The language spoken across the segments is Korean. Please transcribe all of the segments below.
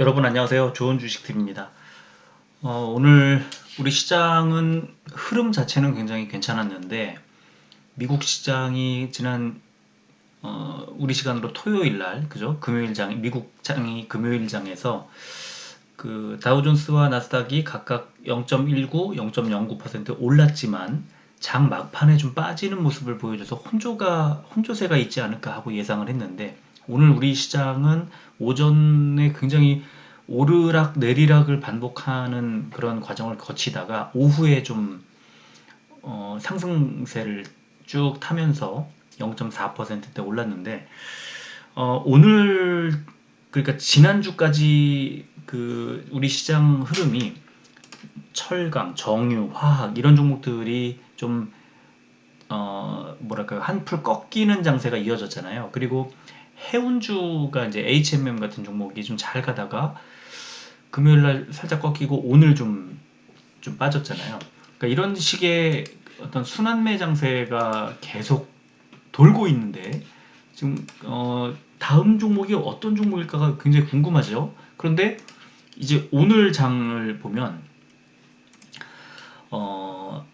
여러분 안녕하세요. 좋은 주식팀입니다. 어, 오늘 우리 시장은 흐름 자체는 굉장히 괜찮았는데 미국 시장이 지난 어, 우리 시간으로 토요일 날 그죠? 금요일 장 미국 장이 금요일 장에서 그 다우존스와 나스닥이 각각 0.19, 0.09% 올랐지만 장 막판에 좀 빠지는 모습을 보여줘서 혼조가 혼조세가 있지 않을까 하고 예상을 했는데 오늘 우리 시장은 오전에 굉장히 오르락 내리락을 반복하는 그런 과정을 거치다가 오후에 좀 어, 상승세를 쭉 타면서 0.4%대 올랐는데 어, 오늘 그러니까 지난주까지 그 우리 시장 흐름이 철강, 정유, 화학 이런 종목들이 좀 어, 뭐랄까요 한풀 꺾이는 장세가 이어졌잖아요. 그리고 해운주가 이제 HMM 같은 종목이 좀 잘 가다가 금요일 날 살짝 꺾이고 오늘 좀, 좀 빠졌잖아요. 그러니까 이런 식의 어떤 순환매 장세가 계속 돌고 있는데 지금 어, 다음 종목이 어떤 종목일까가 굉장히 궁금하죠. 그런데 이제 오늘 장을 보면 어,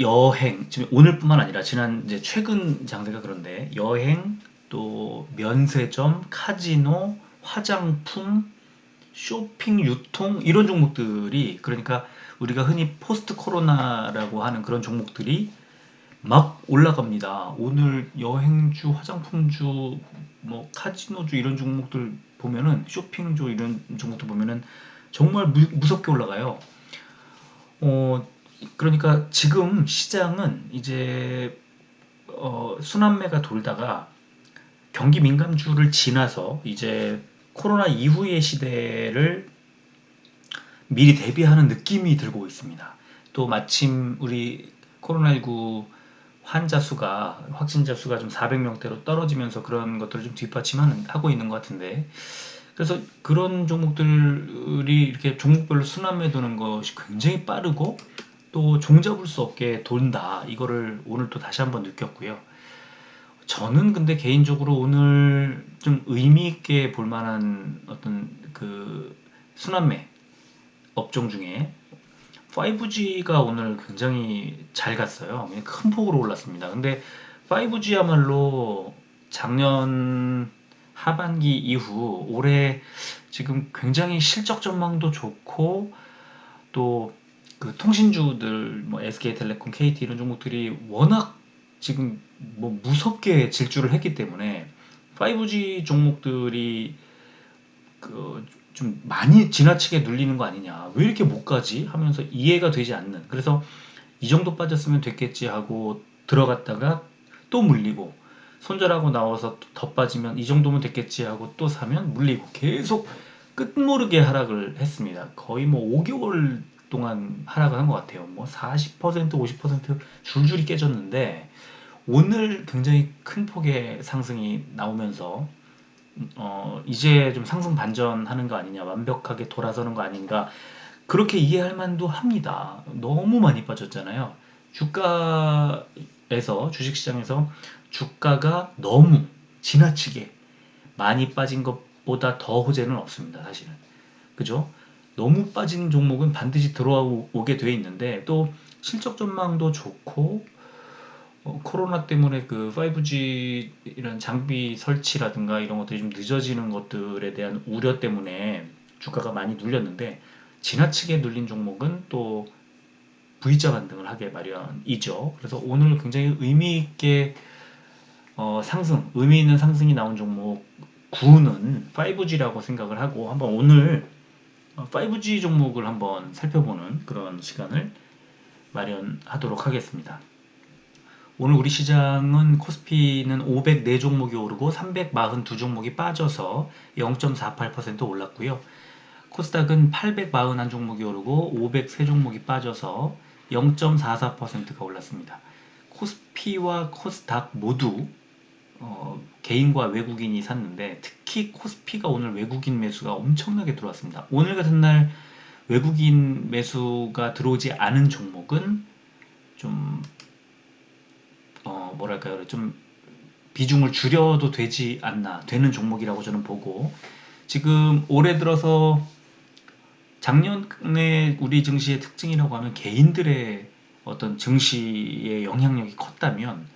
여행 지금 오늘뿐만 아니라 지난 이제 최근 장세가 그런데 여행 또 면세점, 카지노, 화장품, 쇼핑, 유통 이런 종목들이 그러니까 우리가 흔히 포스트 코로나라고 하는 그런 종목들이 막 올라갑니다. 오늘 여행주, 화장품주, 뭐 카지노주 이런 종목들 보면은 쇼핑주 이런 종목들 보면은 정말 무, 무섭게 올라가요. 어, 그러니까 지금 시장은 이제 어, 순환매가 돌다가 경기 민감주를 지나서 이제 코로나 이후의 시대를 미리 대비하는 느낌이 들고 있습니다. 또 마침 우리 코로나19 환자 수가 확진자 수가 좀 400명대로 떨어지면서 그런 것들을 좀 뒷받침하는 하고 있는 것 같은데 그래서 그런 종목들이 이렇게 종목별로 순환매 도는 것이 굉장히 빠르고 또 종잡을 수 없게 돈다 이거를 오늘 또 다시 한번 느꼈고요. 저는 근데 개인적으로 오늘 좀 의미 있게 볼 만한 어떤 그 순환매 업종 중에 5G가 오늘 굉장히 잘 갔어요. 큰 폭으로 올랐습니다. 근데 5G야말로 작년 하반기 이후 올해 지금 굉장히 실적 전망도 좋고 또 그 통신주들 뭐 SK텔레콤, KT 이런 종목들이 워낙 지금 뭐 무섭게 질주를 했기 때문에 5G 종목들이 그 좀 많이 지나치게 눌리는 거 아니냐. 왜 이렇게 못 가지? 하면서 이해가 되지 않는. 그래서 이 정도 빠졌으면 됐겠지 하고 들어갔다가 또 물리고 손절하고 나와서 더 빠지면 이 정도면 됐겠지 하고 또 사면 물리고 계속 끝모르게 하락을 했습니다. 거의 뭐 5개월 동안 하락을 한 것 같아요 뭐 40% 50% 줄줄이 깨졌는데 오늘 굉장히 큰 폭의 상승이 나오면서 어, 이제 좀 상승 반전하는 거 아니냐, 완벽하게 돌아서는 거 아닌가, 그렇게 이해할 만도 합니다. 너무 많이 빠졌잖아요. 주가에서, 주식시장에서 주가가 너무 지나치게 많이 빠진 것보다 더 호재는 없습니다, 사실은. 그죠? 너무 빠진 종목은 반드시 들어오게 돼 있는데, 또 실적 전망도 좋고, 어, 코로나 때문에 그 5G 이런 장비 설치라든가 이런 것들이 좀 늦어지는 것들에 대한 우려 때문에 주가가 많이 눌렸는데 지나치게 눌린 종목은 또 V자 반등을 하게 마련이죠. 그래서 오늘 굉장히 의미 있게 어, 상승, 의미 있는 상승이 나온 종목 9는 5G라고 생각을 하고 한번 오늘 5G 종목을 한번 살펴보는 그런 시간을 마련하도록 하겠습니다. 오늘 우리 시장은 코스피는 504 종목이 오르고 342 종목이 빠져서 0.48% 올랐고요. 코스닥은 841 종목이 오르고 503 종목이 빠져서 0.44%가 올랐습니다. 코스피와 코스닥 모두 어, 개인과 외국인이 샀는데 특히 코스피가 오늘 외국인 매수가 엄청나게 들어왔습니다. 오늘 같은 날 외국인 매수가 들어오지 않은 종목은 좀 어, 뭐랄까요 좀 비중을 줄여도 되지 않나 되는 종목이라고 저는 보고 지금 올해 들어서 작년에 우리 증시의 특징이라고 하면 개인들의 어떤 증시의 영향력이 컸다면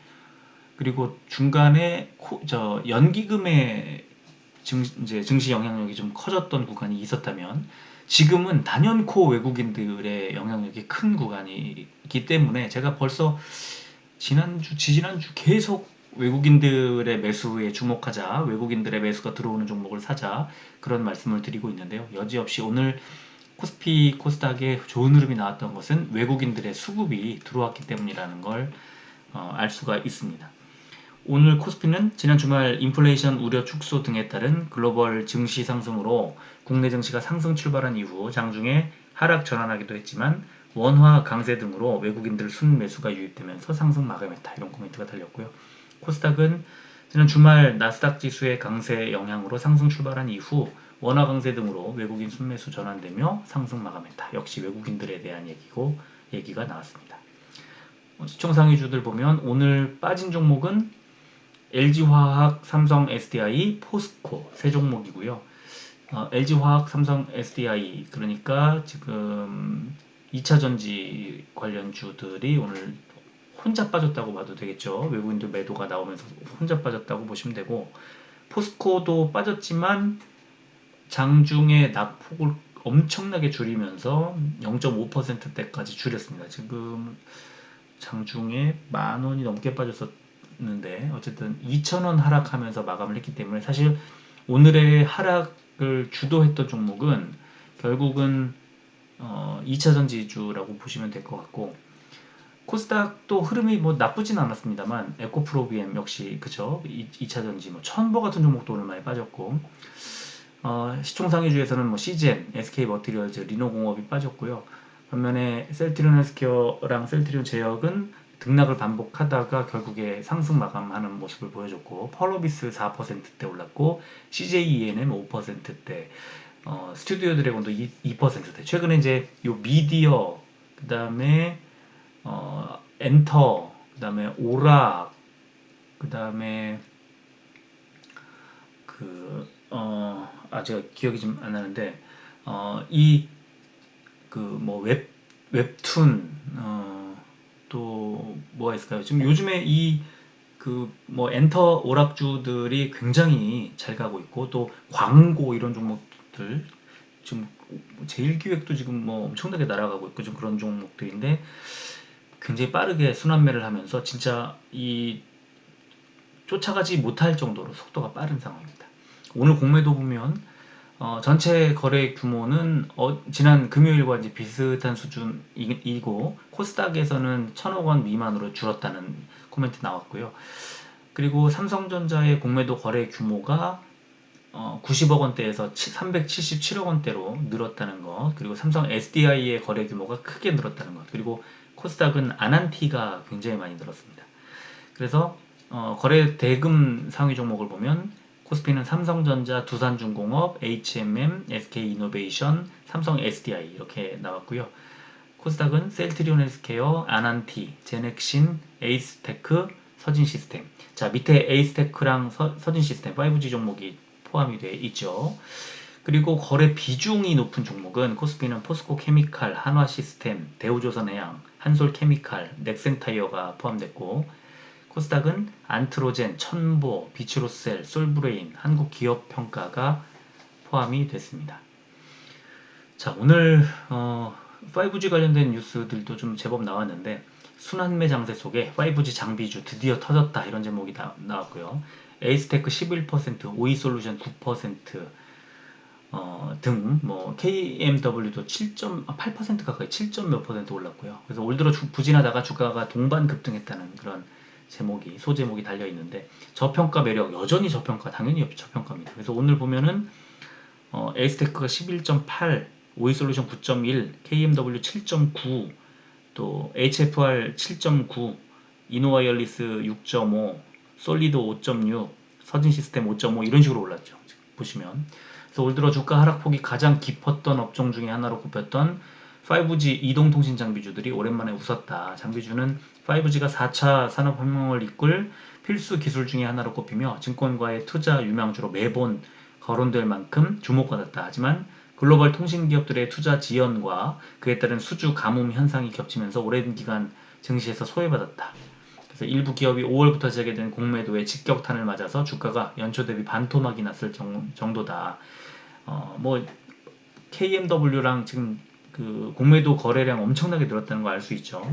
그리고 중간에 코, 저 연기금의 증, 이제 증시 영향력이 좀 커졌던 구간이 있었다면 지금은 단연코 외국인들의 영향력이 큰 구간이기 때문에 제가 벌써 지난주 지지난주 계속 외국인들의 매수에 주목하자 외국인들의 매수가 들어오는 종목을 사자 그런 말씀을 드리고 있는데요 여지없이 오늘 코스피 코스닥에 좋은 흐름이 나왔던 것은 외국인들의 수급이 들어왔기 때문이라는 걸알 어, 수가 있습니다. 오늘 코스피는 지난 주말 인플레이션 우려 축소 등에 따른 글로벌 증시 상승으로 국내 증시가 상승 출발한 이후 장중에 하락 전환하기도 했지만 원화 강세 등으로 외국인들 순매수가 유입되면서 상승 마감했다 이런 코멘트가 달렸고요. 코스닥은 지난 주말 나스닥 지수의 강세 영향으로 상승 출발한 이후 원화 강세 등으로 외국인 순매수 전환되며 상승 마감했다. 역시 외국인들에 대한 얘기고 얘기가 나왔습니다. 어, 시청 상위주들 보면 오늘 빠진 종목은 LG화학, 삼성 SDI, 포스코 세 종목이고요. 어, LG화학, 삼성 SDI 그러니까 지금 2차 전지 관련 주들이 오늘 혼자 빠졌다고 봐도 되겠죠. 외국인들 매도가 나오면서 혼자 빠졌다고 보시면 되고 포스코도 빠졌지만 장중에 낙폭을 엄청나게 줄이면서 0.5%대까지 줄였습니다. 지금 장중에 만 원이 넘게 빠졌 었는데 어쨌든 2천 원 하락하면서 마감을 했기 때문에 사실 오늘의 하락을 주도했던 종목은 결국은 어, 2차 전 지주라고 보시면 될 것 같고 코스닥도 흐름이 뭐 나쁘진 않았습니다만 에코프로비엠 역시 그죠 2차 전지 뭐 천보 같은 종목도 오늘 많이 빠졌고 어, 시총상위주에서는 뭐 시젠, SK 머티리얼즈, 리노공업이 빠졌고요. 반면에 셀트리온 헬스케어랑 셀트리온 제약은 등락을 반복하다가 결국에 상승 마감하는 모습을 보여줬고 펄로비스 4%대 올랐고 CJENM 5%대 어, 스튜디오 드래곤도 2, 2%대. 최근에 이제 요 미디어 그 다음에 어, 엔터 그 다음에 오락 그 다음에 그 어, 아 제가 기억이 좀 안 나는데 어, 이 그 뭐 웹 웹툰 어, 또 뭐가 있을까요? 지금 요즘에 이 그 뭐 엔터 오락주들이 굉장히 잘 가고 있고 또 광고 이런 종목들 지금 제일 기획도 지금 뭐 엄청나게 날아가고 있고 좀 그런 종목들인데 굉장히 빠르게 순환매를 하면서 진짜 이 쫓아가지 못할 정도로 속도가 빠른 상황입니다. 오늘 공매도 보면 어, 전체 거래 규모는 어, 지난 금요일과 이제 비슷한 수준이고 코스닥에서는 천억 원 미만으로 줄었다는 코멘트 나왔고요. 그리고 삼성전자의 공매도 거래 규모가 어, 90억 원대에서 377억 원대로 늘었다는 것, 그리고 삼성 SDI의 거래 규모가 크게 늘었다는 것, 그리고 코스닥은 아난티가 굉장히 많이 늘었습니다. 그래서 어, 거래 대금 상위 종목을 보면 코스피는 삼성전자, 두산중공업, HMM, SK이노베이션, 삼성 SDI 이렇게 나왔고요. 코스닥은 셀트리온 헬스케어, 아난티, 제넥신, 에이스테크, 서진시스템. 자 밑에 에이스테크랑 서, 서진시스템 5G 종목이 포함이 되어 있죠. 그리고 거래 비중이 높은 종목은 코스피는 포스코 케미칼, 한화 시스템, 대우조선해양, 한솔케미칼, 넥센타이어가 포함됐고 코스닥은 안트로젠, 천보, 비츠로셀, 솔브레인, 한국기업평가가 포함이 됐습니다. 자 오늘 어, 5G 관련된 뉴스들도 좀 제법 나왔는데 순환매 장세 속에 5G 장비주 드디어 터졌다 이런 제목이 나, 나왔고요. 에이스테크 11%, 오이솔루션 9%, 어, 등, 뭐, KMW도 7.8% 가까이 7. 몇 올랐고요. 그래서 올 들어 주, 부진하다가 주가가 동반 급등했다는 그런 제목이 소제목이 달려 있는데 저평가 매력 여전히 저평가 당연히 저평가입니다. 그래서 오늘 보면은 어, 에이스테크가 11.8, 오이솔루션 9.1, KMW 7.9, 또 HFR 7.9, 이노와이얼리스 6.5, 솔리도 5.6, 서진 시스템 5.5 이런 식으로 올랐죠. 보시면 그래서 올 들어 주가 하락폭이 가장 깊었던 업종 중에 하나로 꼽혔던 5G 이동통신 장비주들이 오랜만에 웃었다. 장비주는 5G가 4차 산업혁명을 이끌 필수 기술 중의 하나로 꼽히며 증권과의 투자 유망주로 매번 거론될 만큼 주목받았다. 하지만 글로벌 통신 기업들의 투자 지연과 그에 따른 수주 가뭄 현상이 겹치면서 오랜 기간 증시에서 소외받았다. 그래서 일부 기업이 5월부터 재개된 공매도의 직격탄을 맞아서 주가가 연초 대비 반토막이 났을 정, 도다 어, 뭐 KMW랑 지금 그 공매도 거래량 엄청나게 늘었다는 거알수 있죠.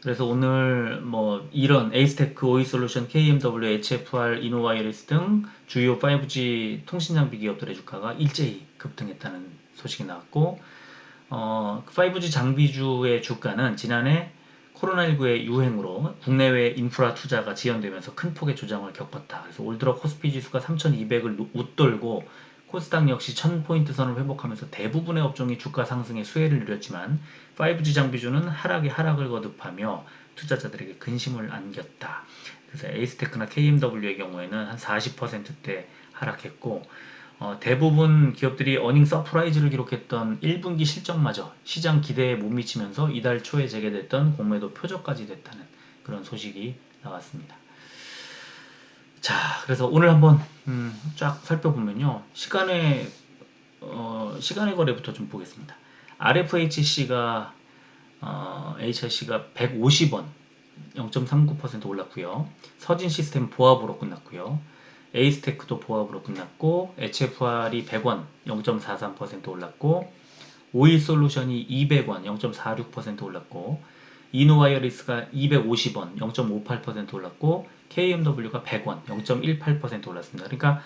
그래서 오늘 뭐 이런 에이스테크, 오이솔루션, KMW, HFR, 이노와이리스 등 주요 5G 통신 장비 기업들의 주가가 일제히 급등했다는 소식이 나왔고 어, 5G 장비주의 주가는 지난해 코로나19의 유행으로 국내외 인프라 투자가 지연되면서 큰 폭의 조정을 겪었다. 그래서 올 들어 코스피 지수가 3,200을 웃돌고 코스닥 역시 1000포인트 선을 회복하면서 대부분의 업종이 주가 상승에 수혜를 누렸지만 5G 장비주는 하락에 하락을 거듭하며 투자자들에게 근심을 안겼다. 그래서 에이스테크나 KMW의 경우에는 한 40%대 하락했고 어, 대부분 기업들이 어닝 서프라이즈를 기록했던 1분기 실적마저 시장 기대에 못 미치면서 이달 초에 재개됐던 공매도 표적까지 됐다는 그런 소식이 나왔습니다. 자, 그래서 오늘 한번 음, 쫙 살펴보면요. 시간의 어, 시간의 거래부터 좀 보겠습니다. RFHC가 어, HIC가 150원 0.39% 올랐고요. 서진 시스템 보합으로 끝났고요. 에이스테크도 보합으로 끝났고 HFR이 100원 0.43% 올랐고 오일 솔루션이 200원 0.46% 올랐고 이노와이어리스가 250원 0.58% 올랐고 KMW가 100원 0.18% 올랐습니다. 그러니까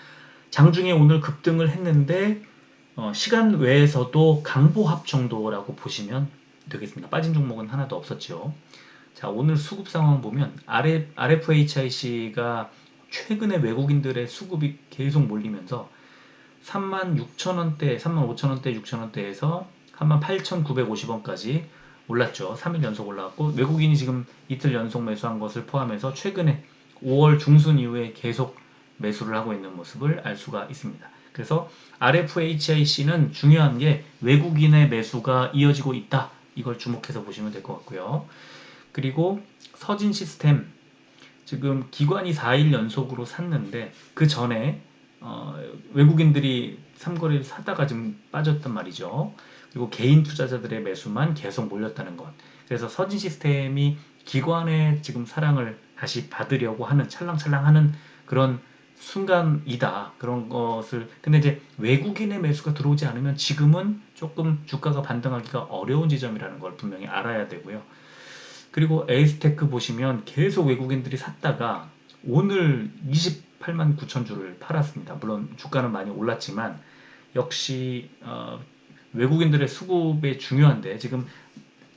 장중에 오늘 급등을 했는데 어, 시간 외에서도 강보합 정도라고 보시면 되겠습니다. 빠진 종목은 하나도 없었죠. 자 오늘 수급 상황 보면 RFHIC가 최근에 외국인들의 수급이 계속 몰리면서 36,000원대, 35,000원대, 6,000원대에서 38,950원까지 올랐죠. 3일 연속 올라왔고 외국인이 지금 이틀 연속 매수한 것을 포함해서 최근에 5월 중순 이후에 계속 매수를 하고 있는 모습을 알 수가 있습니다. 그래서 RFHIC는 중요한 게 외국인의 매수가 이어지고 있다. 이걸 주목해서 보시면 될 것 같고요. 그리고 서진 시스템 지금 기관이 4일 연속으로 샀는데 그 전에 어, 외국인들이 삼거리를 사다가 좀 빠졌단 말이죠. 그리고 개인 투자자들의 매수만 계속 몰렸다는 것. 그래서 서진 시스템이 기관의 지금 사랑을 다시 받으려고 하는 찰랑찰랑 하는 그런 순간이다. 그런 것을 근데 이제 외국인의 매수가 들어오지 않으면 지금은 조금 주가가 반등하기가 어려운 지점이라는 걸 분명히 알아야 되고요. 그리고 에이스테크 보시면 계속 외국인들이 샀다가 오늘 28만 9천 주를 팔았습니다. 물론 주가는 많이 올랐지만 역시 어, 외국인들의 수급에 중요한데 지금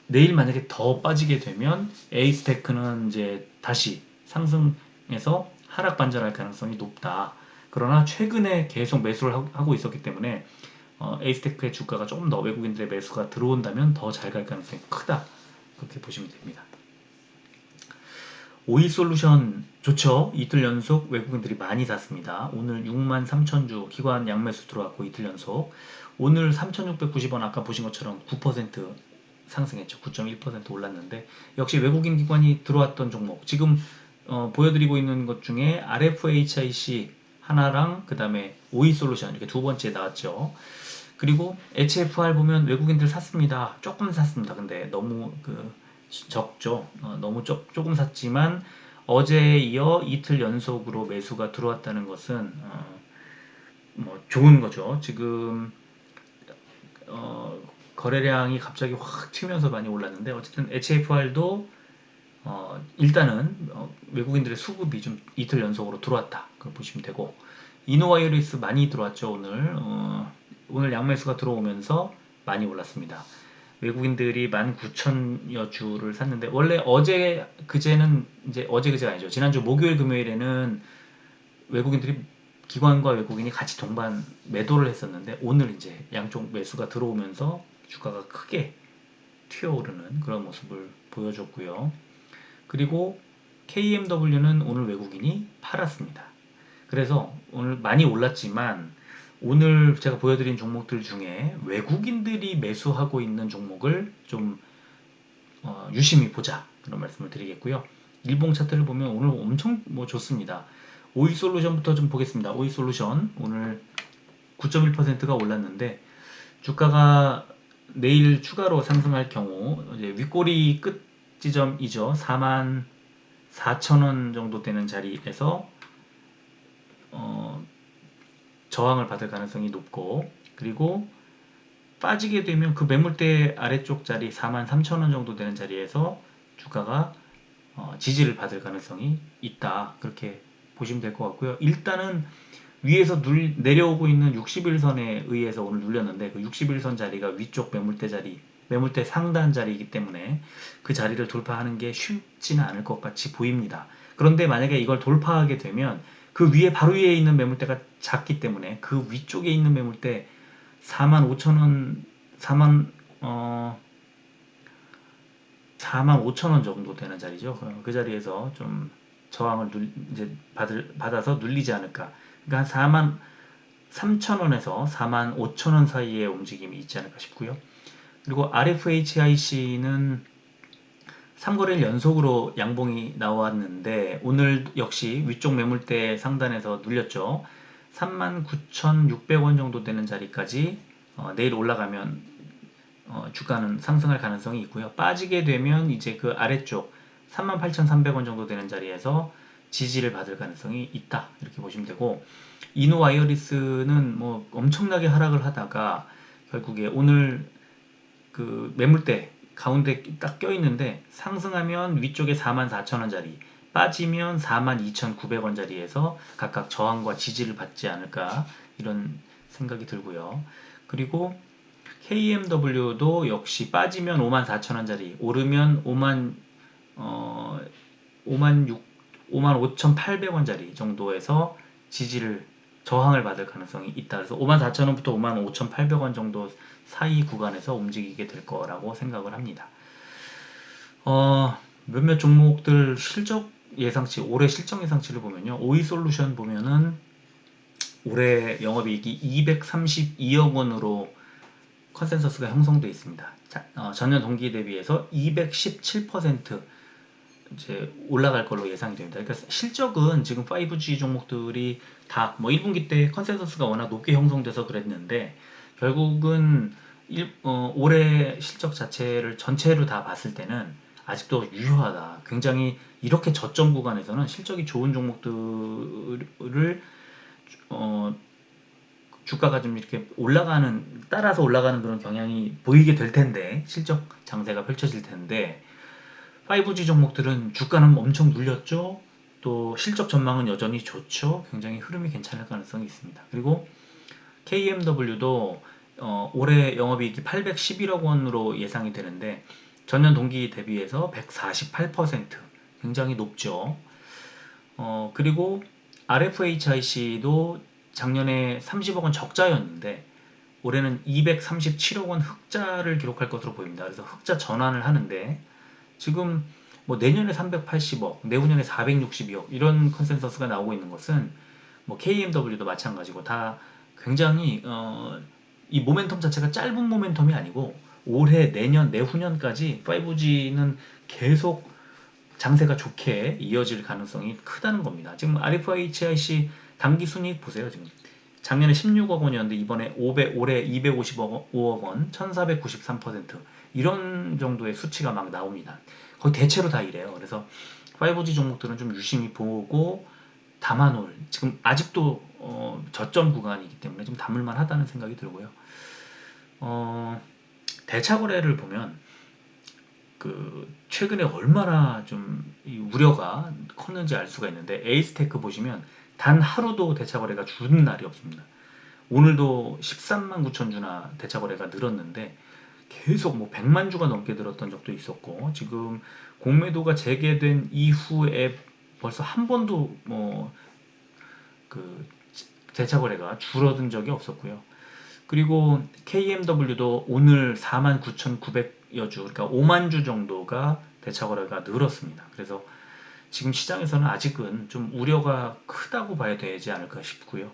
내일 만약에 더 빠지게 되면 에이스테크는 이제 다시 상승해서 하락 반전할 가능성이 높다. 그러나 최근에 계속 매수를 하고 있었기 때문에 어, 에이스테크의 주가가 조금 더 외국인들의 매수가 들어온다면 더 잘 갈 가능성이 크다. 그렇게 보시면 됩니다. 오이 솔루션 좋죠. 이틀 연속 외국인들이 많이 샀습니다. 오늘 6만 3천 주 기관 양매수 들어왔고 이틀 연속. 오늘 3,690원 아까 보신 것처럼 9% 상승했죠. 9.1% 올랐는데 역시 외국인 기관이 들어왔던 종목. 지금 어, 보여드리고 있는 것 중에 RFHIC 하나랑 그 다음에 오이 솔루션 이렇게 두 번째 나왔죠. 그리고 HFR 보면 외국인들 샀습니다. 조금 샀습니다. 근데 너무 그 적죠. 어, 너무 조, 조금 샀지만 어제에 이어 이틀 연속으로 매수가 들어왔다는 것은 어, 뭐 좋은 거죠. 지금 어, 거래량이 갑자기 확 튀면서 많이 올랐는데 어쨌든 HFR도 어, 일단은 어, 외국인들의 수급이 좀 이틀 연속으로 들어왔다. 그걸 보시면 되고 이노와이어리스 많이 들어왔죠 오늘 어, 오늘 양매수가 들어오면서 많이 올랐습니다. 외국인들이 19,000여 주를 샀는데 원래 어제 그제는 이제 어제 그제가 아니죠. 지난주 목요일 금요일에는 외국인들이 기관과 외국인이 같이 동반 매도를 했었는데 오늘 이제 양쪽 매수가 들어오면서 주가가 크게 튀어오르는 그런 모습을 보여줬고요. 그리고 KMW는 오늘 외국인이 팔았습니다. 그래서 오늘 많이 올랐지만 오늘 제가 보여드린 종목들 중에 외국인들이 매수하고 있는 종목을 좀 어, 유심히 보자 그런 말씀을 드리겠고요. 일봉 차트를 보면 오늘 엄청 뭐 좋습니다. 오이 솔루션부터 좀 보겠습니다. 오이 솔루션 오늘 9.1%가 올랐는데 주가가 내일 추가로 상승할 경우 이제 윗꼬리 끝 지점이죠. 4만 4천 원 정도 되는 자리에서 어, 저항을 받을 가능성이 높고 그리고 빠지게 되면 그 매물대 아래쪽 자리 4만 3천 원 정도 되는 자리에서 주가가 어, 지지를 받을 가능성이 있다 그렇게 보시면 될 것 같고요. 일단은 위에서 눌, 내려오고 있는 61선에 의해서 오늘 눌렸는데 그 61선 자리가 위쪽 매물대 자리 매물대 상단 자리이기 때문에 그 자리를 돌파하는 게 쉽지는 않을 것 같이 보입니다. 그런데 만약에 이걸 돌파하게 되면 그 위에 바로 위에 있는 매물대가 작기 때문에 그 위쪽에 있는 매물대 4만 5천 원 4만 어 4만 5천 원 정도 되는 자리죠. 그 자리에서 좀 저항을 눌, 이제 받을, 받아서 눌리지 않을까. 그러니까 한 4만 3천 원에서 4만 5천 원 사이의 움직임이 있지 않을까 싶고요. 그리고 RFHIC는 3거래일 연속으로 양봉이 나왔는데 오늘 역시 위쪽 매물대 상단에서 눌렸죠. 39,600원 정도 되는 자리까지 어, 내일 올라가면 어, 주가는 상승할 가능성이 있고요. 빠지게 되면 이제 그 아래쪽 38,300원 정도 되는 자리에서 지지를 받을 가능성이 있다 이렇게 보시면 되고 이노 와이어리스는 뭐 엄청나게 하락을 하다가 결국에 오늘 그 매물대 가운데 딱 껴있는데 상승하면 위쪽에 44,000원짜리 빠지면 42,900원짜리에서 각각 저항과 지지를 받지 않을까 이런 생각이 들고요. 그리고 KMW도 역시 빠지면 54,000원짜리 오르면 5만 어 5만 6 5만 5,800원짜리 정도에서 지지를 저항을 받을 가능성이 있다. 그래서 54,000원부터 55,800원 정도 사이 구간에서 움직이게 될 거라고 생각을 합니다. 어, 몇몇 종목들 실적 예상치, 올해 실적 예상치를 보면요. 오이솔루션 보면은 올해 영업이익이 232억 원으로 컨센서스가 형성되어 있습니다. 자, 어, 전년 동기 대비해서 217% 이제 올라갈 걸로 예상이 됩니다. 그러니까 실적은 지금 5G 종목들이 다 뭐 1분기 때 컨센서스가 워낙 높게 형성돼서 그랬는데 결국은 일, 어, 올해 실적 자체를 전체로 다 봤을 때는 아직도 유효하다. 굉장히 이렇게 저점 구간에서는 실적이 좋은 종목들을 어, 주가가 좀 이렇게 올라가는 따라서 올라가는 그런 경향이 보이게 될 텐데 실적 장세가 펼쳐질 텐데 5G 종목들은 주가는 엄청 눌렸죠. 또 실적 전망은 여전히 좋죠. 굉장히 흐름이 괜찮을 가능성이 있습니다. 그리고 KMW도 어, 올해 영업이익이 811억 원으로 예상이 되는데 전년 동기 대비해서 148% 굉장히 높죠. 어, 그리고 RFHIC도 작년에 30억 원 적자였는데 올해는 237억 원 흑자를 기록할 것으로 보입니다. 그래서 흑자 전환을 하는데 지금 뭐 내년에 380억, 내후년에 462억 이런 컨센서스가 나오고 있는 것은 뭐 KMW도 마찬가지고 다 굉장히 어, 이 모멘텀 자체가 짧은 모멘텀이 아니고 올해, 내년, 내후년까지 5G는 계속 장세가 좋게 이어질 가능성이 크다는 겁니다. 지금 RFHIC 단기 순이익 보세요. 지금 작년에 16억 원이었는데 이번에 500, 올해 255억 원, 1493% 이런 정도의 수치가 막 나옵니다. 거의 대체로 다 이래요. 그래서 5G 종목들은 좀 유심히 보고 담아놓을 지금 아직도 어, 저점 구간이기 때문에 좀 담을만 하다는 생각이 들고요. 어, 대차 거래를 보면 그 최근에 얼마나 좀 우려가 컸는지 알 수가 있는데 에이스테크 보시면 단 하루도 대차 거래가 준 날이 없습니다. 오늘도 13만 9천 주나 대차 거래가 늘었는데 계속 뭐 100만 주가 넘게 들었던 적도 있었고 지금 공매도가 재개된 이후에 벌써 한 번도 뭐그 대차 거래가 줄어든 적이 없었고요. 그리고 KMW도 오늘 49,900여 주, 그러니까 5만 주 정도가 대차 거래가 늘었습니다. 그래서 지금 시장에서는 아직은 좀 우려가 크다고 봐야 되지 않을까 싶고요.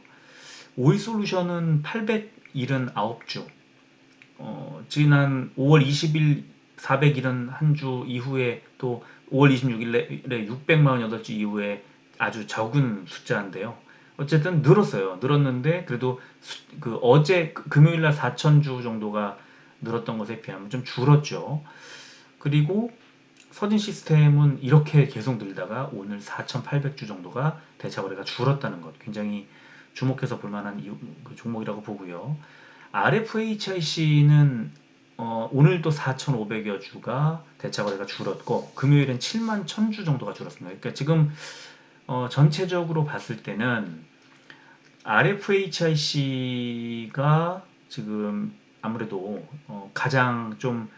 오이솔루션은 879주, 어, 지난 5월 20일 400일은 한 주 이후에 또 5월 26일에 600만 원 8주 이후에 아주 적은 숫자인데요. 어쨌든 늘었어요. 늘었는데 그래도 수, 그 어제 그 금요일 날 4,000주 정도가 늘었던 것에 비하면 좀 줄었죠. 그리고 서진 시스템은 이렇게 계속 늘다가 오늘 4,800주 정도가 대차 거래가 줄었다는 것 굉장히 주목해서 볼 만한 그 종목이라고 보고요. RFHIC는 어, 오늘도 4,500여 주가 대차 거래가 줄었고 금요일엔 7만 1,000주 정도가 줄었습니다. 그러니까 지금 어, 전체적으로 봤을 때는 RFHIC가 지금 아무래도 어, 가장 좀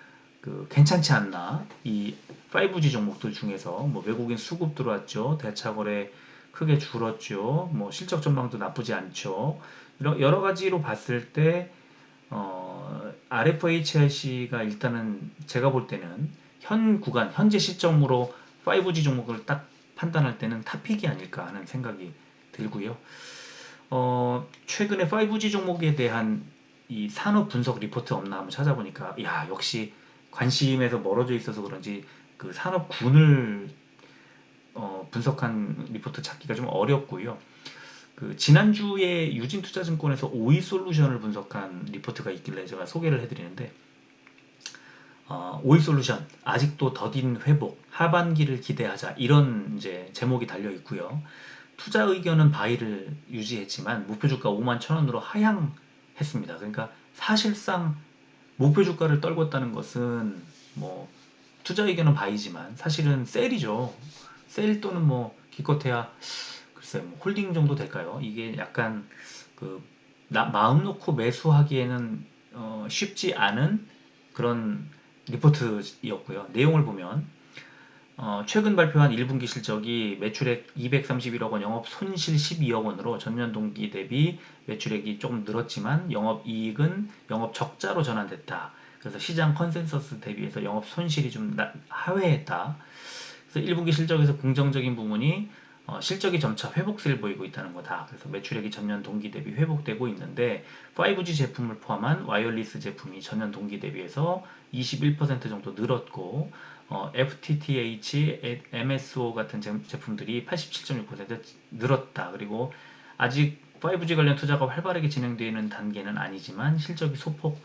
그 괜찮지 않나? 이 5G 종목들 중에서 뭐 외국인 수급 들어왔죠. 대차 거래 크게 줄었죠. 뭐 실적 전망도 나쁘지 않죠. 여러 가지로 봤을 때 어, RFHIC가 일단은 제가 볼 때는 현 구간 현재 시점으로 5G 종목을 딱 판단할 때는 탑픽이 아닐까 하는 생각이 들고요. 어, 최근에 5G 종목에 대한 이 산업 분석 리포트 없나 한번 찾아보니까 야 역시 관심에서 멀어져 있어서 그런지 그 산업군을 어, 분석한 리포트 찾기가 좀 어렵고요. 그 지난주에 유진투자증권에서 오이 솔루션을 분석한 리포트가 있길래 제가 소개를 해드리는데 어, 오이 솔루션 아직도 더딘 회복 하반기를 기대하자 이런 이제 제목이 달려 있고요. 투자 의견은 바이를 유지했지만 목표 주가 5만 천 원으로 하향했습니다. 그러니까 사실상 목표 주가를 떨궜다는 것은 뭐 투자 의견은 바이지만 사실은 셀이죠. 셀 또는 뭐 기껏해야 글쎄 뭐 홀딩 정도 될까요? 이게 약간 그 나, 마음 놓고 매수하기에는 어, 쉽지 않은 그런 리포트였고요. 내용을 보면 어, 최근 발표한 1분기 실적이 매출액 231억 원, 영업 손실 12억 원으로 전년 동기 대비 매출액이 조금 늘었지만 영업 이익은 영업 적자로 전환됐다. 그래서 시장 컨센서스 대비해서 영업 손실이 좀 하회했다. 그래서 1분기 실적에서 긍정적인 부분이 어, 실적이 점차 회복세를 보이고 있다는 거다. 그래서 매출액이 전년 동기 대비 회복되고 있는데 5G 제품을 포함한 와이어리스 제품이 전년 동기 대비해서 21% 정도 늘었고 어, FTTH, MSO 같은 제품들이 87.6% 늘었다. 그리고 아직 5G 관련 투자가 활발하게 진행되는 단계는 아니지만 실적이 소폭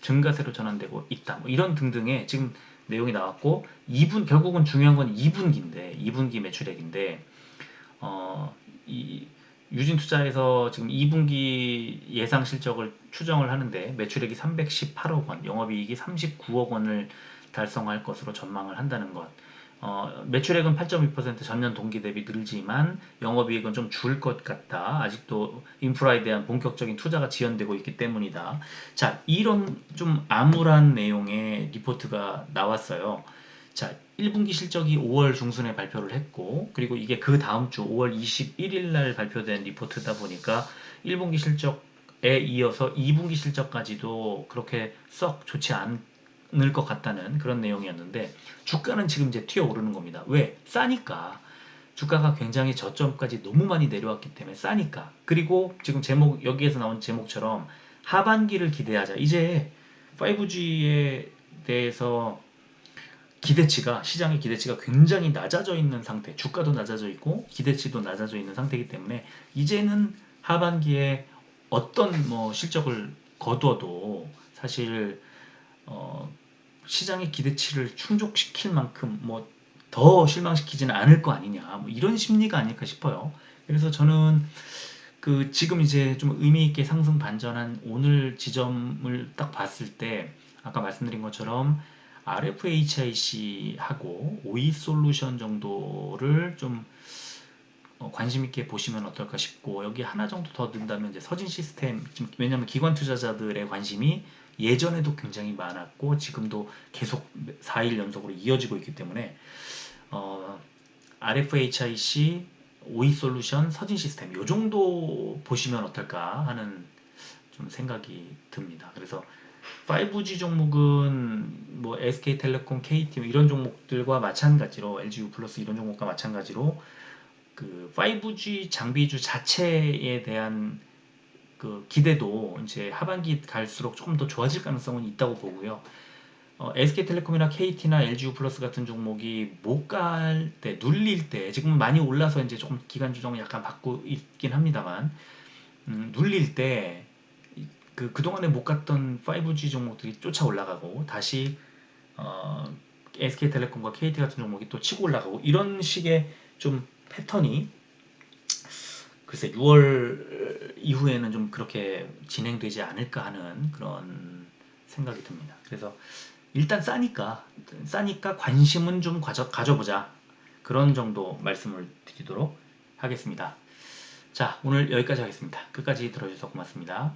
증가세로 전환되고 있다. 뭐 이런 등등의 지금 내용이 나왔고 2분 결국은 중요한 건 2분기인데 2분기 매출액인데 어, 이 유진투자에서 지금 2분기 예상 실적을 추정을 하는데 매출액이 318억 원, 영업이익이 39억 원을 달성할 것으로 전망을 한다는 것. 어, 매출액은 8.2% 전년 동기 대비 늘지만 영업이익은 좀 줄 것 같다. 아직도 인프라에 대한 본격적인 투자가 지연되고 있기 때문이다. 자, 이런 좀 암울한 내용의 리포트가 나왔어요. 자, 1분기 실적이 5월 중순에 발표를 했고, 그리고 이게 그 다음 주 5월 21일 날 발표된 리포트다 보니까 1분기 실적에 이어서 2분기 실적까지도 그렇게 썩 좋지 않을 것 같다는 그런 내용이었는데, 주가는 지금 이제 튀어 오르는 겁니다. 왜? 싸니까. 주가가 굉장히 저점까지 너무 많이 내려왔기 때문에 싸니까. 그리고 지금 제목, 여기에서 나온 제목처럼 하반기를 기대하자. 이제 5G에 대해서 기대치가 시장의 기대치가 굉장히 낮아져 있는 상태, 주가도 낮아져 있고 기대치도 낮아져 있는 상태이기 때문에 이제는 하반기에 어떤 뭐 실적을 거둬도 사실 어 시장의 기대치를 충족시킬 만큼 뭐 더 실망시키지는 않을 거 아니냐 뭐 이런 심리가 아닐까 싶어요. 그래서 저는 그 지금 이제 좀 의미 있게 상승 반전한 오늘 지점을 딱 봤을 때 아까 말씀드린 것처럼 RFHIC하고 OE 솔루션 정도를 좀 어, 관심 있게 보시면 어떨까 싶고 여기 하나 정도 더 든다면 이제 서진 시스템 왜냐하면 기관 투자자들의 관심이 예전에도 굉장히 많았고 지금도 계속 4일 연속으로 이어지고 있기 때문에 어, RFHIC, OE 솔루션, 서진 시스템 이 정도 보시면 어떨까 하는 좀 생각이 듭니다. 그래서 5G 종목은 뭐 SK텔레콤, KT 이런 종목들과 마찬가지로 LGU 플러스 이런 종목과 마찬가지로 그 5G 장비주 자체에 대한 그 기대도 이제 하반기 갈수록 조금 더 좋아질 가능성은 있다고 보고요. 어, SK텔레콤이나 KT나 LGU 플러스 같은 종목이 못 갈 때, 눌릴 때, 지금 많이 올라서 이제 조금 기간 조정을 약간 받고 있긴 합니다만, 음, 눌릴 때, 그, 그동안에 못 갔던 5G 종목들이 쫓아 올라가고, 다시, 어, SK텔레콤과 KT 같은 종목이 또 치고 올라가고, 이런 식의 좀 패턴이, 글쎄, 6월 이후에는 좀 그렇게 진행되지 않을까 하는 그런 생각이 듭니다. 그래서 일단 싸니까 싸니까 관심은 좀 가져, 가져보자 그런 정도 말씀을 드리도록 하겠습니다. 자 오늘 여기까지 하겠습니다. 끝까지 들어주셔서 고맙습니다.